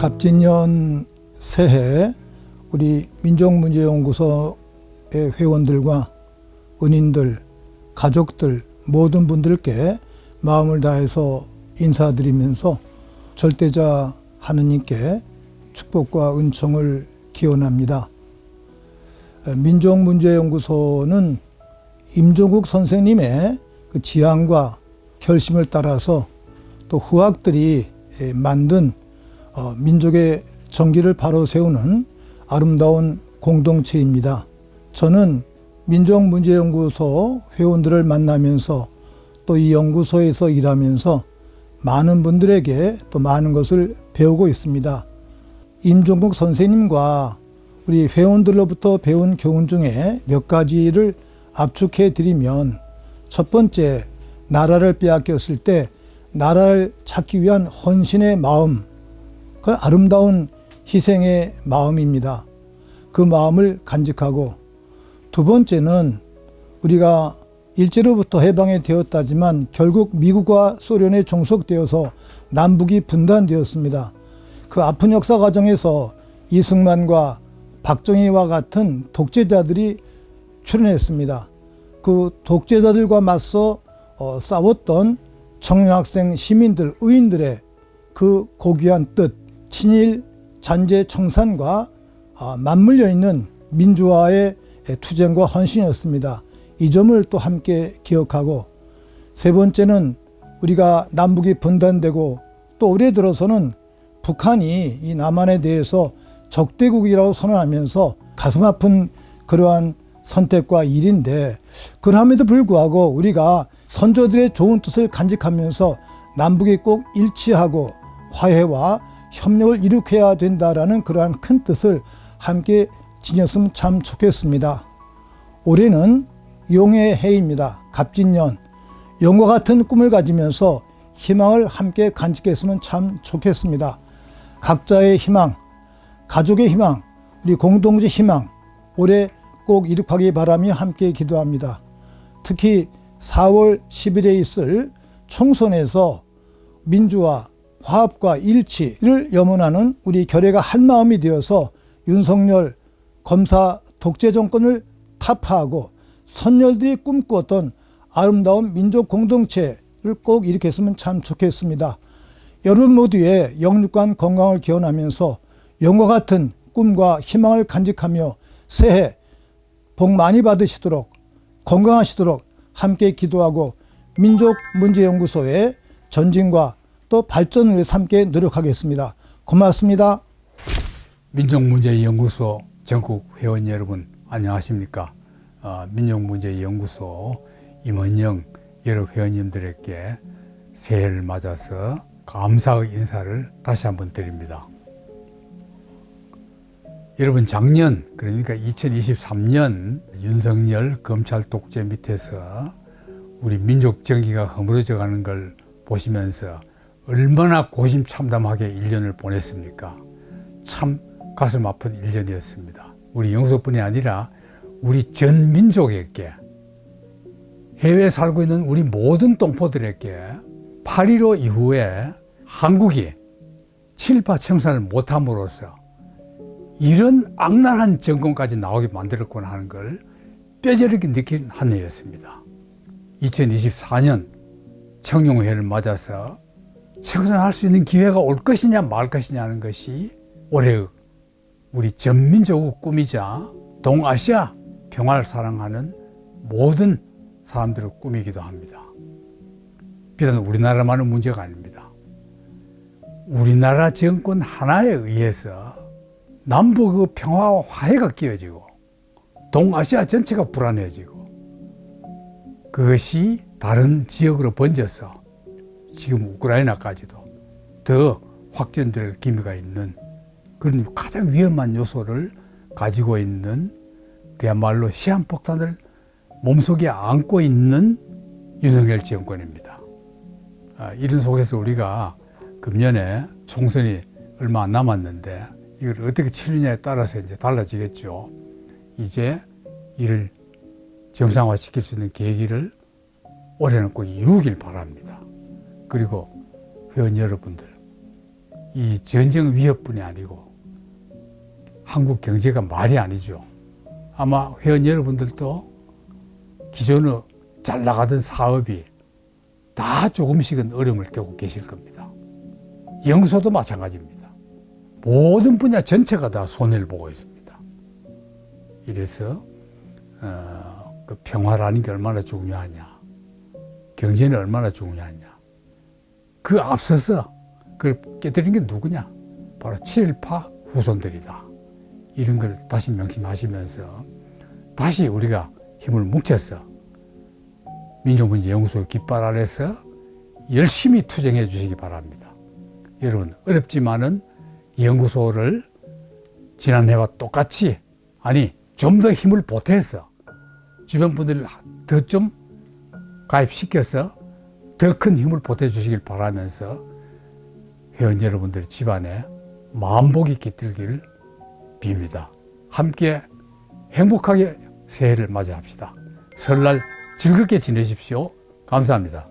갑진년 새해 우리 민족문제연구소의 회원들과 은인들, 가족들 모든 분들께 마음을 다해서 인사드리면서 절대자 하느님께 축복과 은총을 기원합니다. 민족문제연구소는 임종국 선생님의 그 지향과 결심을 따라서 또 후학들이 만든 어, 민족의 정기를 바로 세우는 아름다운 공동체입니다. 저는 민족문제연구소 회원들을 만나면서 또 이 연구소에서 일하면서 많은 분들에게 또 많은 것을 배우고 있습니다. 임종국 선생님과 우리 회원들로부터 배운 교훈 중에 몇 가지를 압축해 드리면 첫 번째, 나라를 빼앗겼을 때 나라를 찾기 위한 헌신의 마음, 그 아름다운 희생의 마음입니다. 그 마음을 간직하고 두 번째는 우리가 일제로부터 해방이 되었다지만 결국 미국과 소련에 종속되어서 남북이 분단되었습니다. 그 아픈 역사 과정에서 이승만과 박정희와 같은 독재자들이 출연했습니다. 그 독재자들과 맞서 어, 싸웠던 청년학생 시민들, 의인들의 그 고귀한 뜻, 친일 잔재 청산과 아, 맞물려 있는 민주화의 투쟁과 헌신이었습니다. 이 점을 또 함께 기억하고 세 번째는 우리가 남북이 분단되고 또 올해 들어서는 북한이 이 남한에 대해서 적대국이라고 선언하면서 가슴 아픈 그러한 선택과 일인데 그럼에도 불구하고 우리가 선조들의 좋은 뜻을 간직하면서 남북이 꼭 일치하고 화해와 협력을 일으켜야 된다라는 그러한 큰 뜻을 함께 지녔으면 참 좋겠습니다. 올해는 용의 해입니다. 갑진년. 용과 같은 꿈을 가지면서 희망을 함께 간직했으면 참 좋겠습니다. 각자의 희망, 가족의 희망, 우리 공동체 희망, 올해 꼭 이룩하기 바라며 함께 기도합니다. 특히 4월 10일에 있을 총선에서 민주화, 화합과 일치를 염원하는 우리 결의가 한 마음이 되어서 윤석열 검사 독재 정권을 타파하고 선열들이 꿈꾸었던 아름다운 민족 공동체를 꼭 일으켰으면 참 좋겠습니다. 여러분 모두의 영육간 건강을 기원하면서 영과 같은 꿈과 희망을 간직하며 새해 복 많이 받으시도록 건강하시도록 함께 기도하고 민족문제연구소의 전진과 또 발전을 위해 함께 노력하겠습니다. 고맙습니다. 민족문제연구소 전국 회원 여러분 안녕하십니까? 어, 민족문제연구소 임원영 여러 회원님들에게 새해를 맞아서 감사의 인사를 다시 한번 드립니다. 여러분 작년 그러니까 2023년 윤석열 검찰 독재 밑에서 우리 민족 정기가 허물어져 가는 걸 보시면서 얼마나 고심참담하게 1년을 보냈습니까? 참 가슴 아픈 1년이었습니다. 우리 영소뿐이 아니라 우리 전 민족에게 해외에 살고 있는 우리 모든 동포들에게 8.15 이후에 한국이 친일파 청산을 못함으로써 이런 악랄한 정권까지 나오게 만들었구나 하는 걸 뼈저리게 느낀 한 해였습니다. 2024년 청룡회를 맞아서 청산할 수 있는 기회가 올 것이냐 말 것이냐 하는 것이 올해 우리 전민족의 꿈이자 동아시아 평화를 사랑하는 모든 사람들의 꿈이기도 합니다. 비단 우리나라만의 문제가 아닙니다. 우리나라 정권 하나에 의해서 남북의 평화와 화해가 끼어지고 동아시아 전체가 불안해지고 그것이 다른 지역으로 번져서 지금 우크라이나까지도 더 확전될 기미가 있는 그런 가장 위험한 요소를 가지고 있는 그야말로 시한폭탄을 몸속에 안고 있는 윤석열 정권입니다. 아, 이런 속에서 우리가 금년에 총선이 얼마 안 남았는데 이걸 어떻게 치느냐에 따라서 이제 달라지겠죠. 이제 이를 정상화 시킬 수 있는 계기를 올해는 꼭 이루길 바랍니다. 그리고 회원 여러분들, 이 전쟁 위협뿐이 아니고 한국 경제가 말이 아니죠. 아마 회원 여러분들도 기존에 잘 나가던 사업이 다 조금씩은 어려움을 겪고 계실 겁니다. 영소도 마찬가지입니다. 모든 분야 전체가 다 손해를 보고 있습니다. 이래서 어, 그 평화라는 게 얼마나 중요하냐, 경제는 얼마나 중요하냐. 그 앞서서 그걸 깨뜨린 게 누구냐? 바로 친일파 후손들이다. 이런 걸 다시 명심하시면서 다시 우리가 힘을 뭉쳐서 민족문제 연구소 깃발 아래서 열심히 투쟁해 주시기 바랍니다. 여러분 어렵지만은 연구소를 지난해와 똑같이 아니 좀 더 힘을 보태서 주변 분들을 더 좀 가입시켜서 더 큰 힘을 보태 주시길 바라면서 회원 여러분들 집안에 만복이 깃들기를 빕니다. 함께 행복하게 새해를 맞이합시다. 설날 즐겁게 지내십시오. 감사합니다.